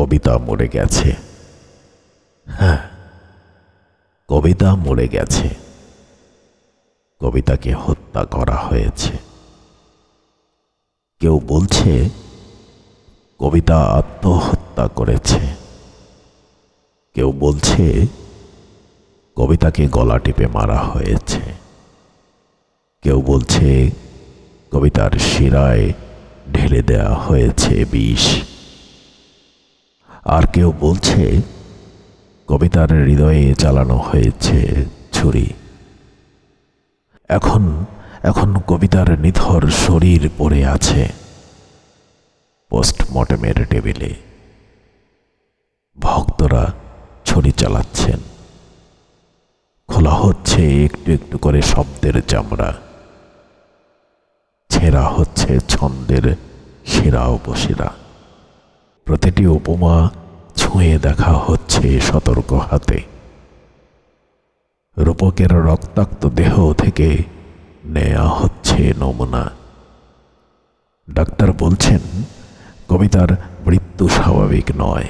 কবিতা মরে গেছে। হ্যাঁ কবিতা মরে গেছে। কবিতাকে হত্যা করা হয়েছে। কেউ বলছে, কবিতা আত্মহত্যা করেছে। কেউ বলছে, কবিতাকে গলা টিপে মারা হয়েছে। কেউ বলছে, কবিতার শিরায় ঢেলে দেয়া হয়েছে বিষ। আর কেউ বলছে, কবিতার হৃদয়ে চালানো হয়েছে ছুরি। এখন এখন কবিতার নিথর শরীর পড়ে আছে পোস্টমর্টেমের টেবিলে। ভক্তরা ছড়ি চালাচ্ছেন। খোলা হচ্ছে একটু একটু করে শব্দের চামড়া। ছেঁড়া হচ্ছে ছন্দের সেরা উপসেরা প্রতিটি উপমা ছুঁয়ে দেখা হচ্ছে সতর্ক হাতে। রূপকের রক্তাক্ত দেহ থেকে নেয়া হচ্ছে নমুনা। ডাক্তার বলছেন, কবিতার মৃত্যু স্বাভাবিক নয়।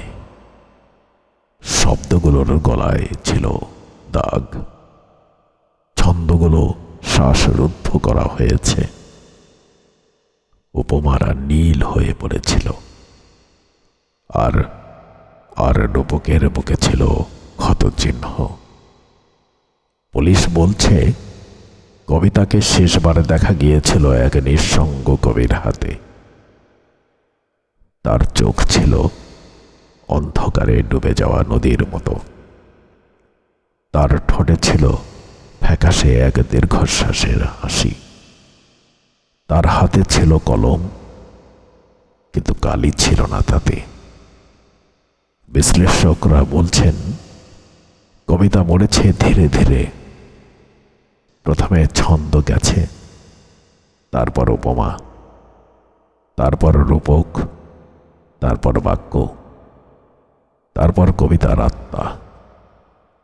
শব্দগুলোর গলায় ছিল দাগ। ছন্দগুলো শ্বাসরুদ্ধ করা হয়েছে। উপমারা নীল হয়ে পড়েছিল। আর আর রূপকের বুকে ছিল ক্ষতচিহ্ন। পুলিশ বলছে, কবিতাকে শেষবারে দেখা গিয়েছিল এক নিঃসঙ্গ কবির হাতে। তার চোখ ছিল অন্ধকারে ডুবে যাওয়া নদীর মতো। তার ঠোঁটে ছিল ফ্যাকাশে এক দীর্ঘশ্বাসের হাসি। তার হাতে ছিল কলম, কিন্তু কালি ছিল না তাতে। বিশ্লেষকরা বলছেন, কবিতা মরেছে ধীরে ধীরে। প্রথমে ছন্দ গেছে, তারপর উপমা, তারপর রূপক, তারপর বাক্য, তারপর কবিতার আত্মা।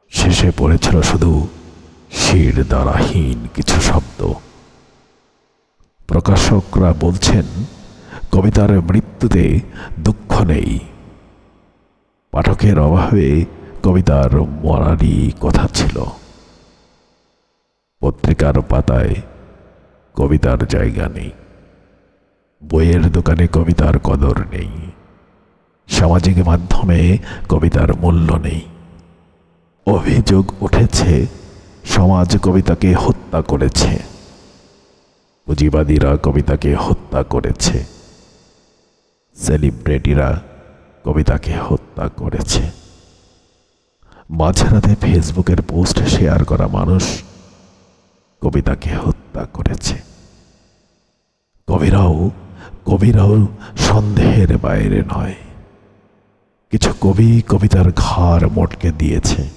শেষে পড়েছিল শুধু শির দ্বারাহীন কিছু শব্দ। প্রকাশকরা বলছেন, কবিতার মৃত্যুতে দুঃখ নেই। পাঠকের অভাবে কবিতার মরারই কথা ছিল। পত্রিকার পাতায় কবিতার জায়গা নেই। বইয়ের দোকানে কবিতার কদর নেই। সামাজিক মাধ্যমে কবিতার মূল্য নেই। অভিযোগ উঠেছে, সমাজ কবিতাকে হত্যা করেছে। পুঁজিবাদীরা কবিতাকে হত্যা করেছে। সেলিব্রিটিরা কবিতাকে হত্যা করেছে। মাঝরাতে ফেসবুকের পোস্ট শেয়ার করা মানুষ কবিতাকে হত্যা করেছে। কবিরাও কবিরাও সন্দেহের বাইরে নয়। কিছু কবি কবিতার ঘাড় মটকে দিয়েছে।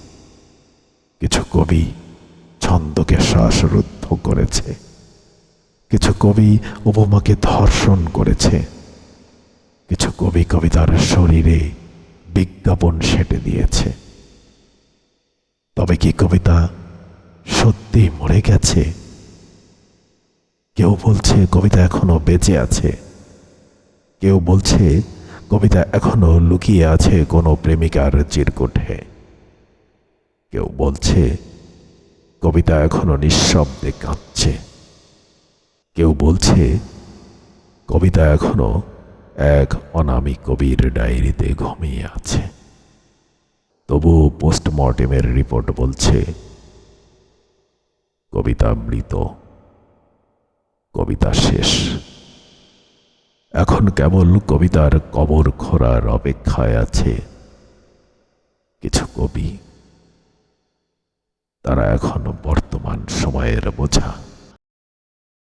কিছু কবি ছন্দকে শ্বাসরুদ্ধ করেছে। কিছু কবি উপমাকে ধর্ষণ করেছে। কিছু কবি কবিতার শরীরে বিজ্ঞাপন সেটে দিয়েছে। তবে কি কবিতা সত্যি মরে গেছে? কেউ বলছে কবিতা এখনও বেঁচে আছে। কেউ বলছে কবিতা এখনও লুকিয়ে আছে কোনো প্রেমিকার চিরকুটে। কেউ বলছে কবিতা এখনও নিঃশব্দে কাঁদছে কেউ বলছে কবিতা এখনও এক অনামী কবির ডায়েরিতে ঘুমিয়ে আছে। তবু পোস্টমর্টেমের রিপোর্ট বলছে, কবিতা মৃত, কবিতা শেষ। এখন কেবল কবিতার কবর খোঁড়ার অপেক্ষায় আছে কিছু কবি। তারা এখন বর্তমান সময়ের বোঝা।